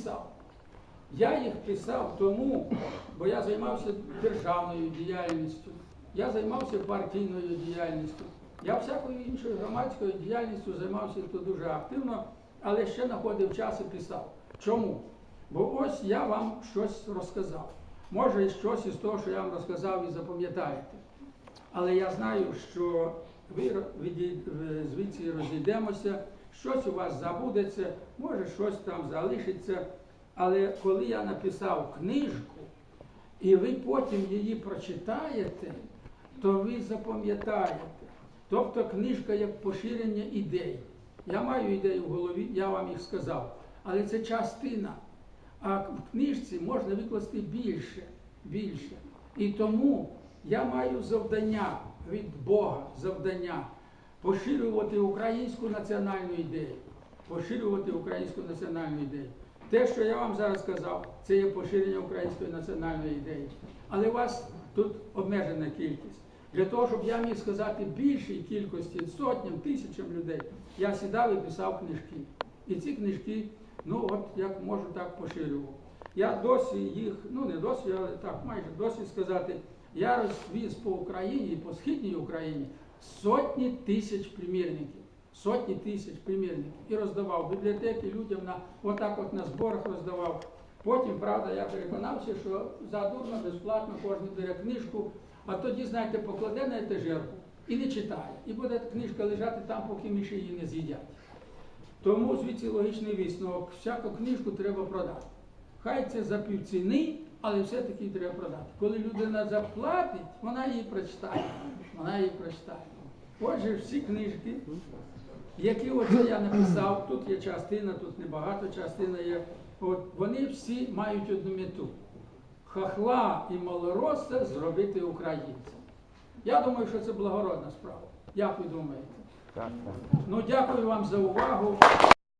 писав. Я їх писав тому, бо я займався державною діяльністю, я займався партійною діяльністю, я всякою іншою громадською діяльністю займався то дуже активно, але ще знаходив час і писав. Чому? Бо ось я вам щось розказав. Може, щось із того, що я вам розказав, і запам'ятаєте. Але я знаю, що ви е, звідси розійдемося, щось у вас забудеться, може щось там залишиться. Але коли я написав книжку, і ви потім її прочитаєте, то ви запам'ятаєте. Тобто книжка як поширення ідей. Я маю ідеї в голові, я вам їх сказав, але це частина. А в книжці можна викласти більше, більше. І тому я маю завдання від Бога, завдання поширювати українську національну ідею. Поширювати українську національну ідею. Те, що я вам зараз сказав, це є поширення української національної ідеї. Але у вас тут обмежена кількість. Для того, щоб я міг сказати більшій кількості, сотням, тисячам людей, я сідав і писав книжки. І ці книжки, ну от як можу так поширював. Я досі їх, ну не досі, але так, майже досі сказати, я розвіз по Україні і по східній Україні сотні тисяч примірників. Сотні тисяч примірників. І роздавав бібліотеки людям на отак от на зборах роздавав. Потім, правда, я переконався, що задурно, безплатно кожен бере книжку, а тоді, знаєте, покладе на етажерку і не читає. І буде книжка лежати там, поки миші її не з'їдять. Тому звідси логічний висновок, всяку книжку треба продати. Хай це за півціни, але все-таки її треба продати. Коли людина заплатить, вона її прочитає. Вона її прочитає. Отже, всі книжки, які оце я написав, тут є частина, тут небагато частина є. От вони всі мають одну мету. Хахла і малоросса зробити українцем. Я думаю, що це благородна справа. Як ви думаєте? Так, так. Ну, дякую вам за увагу.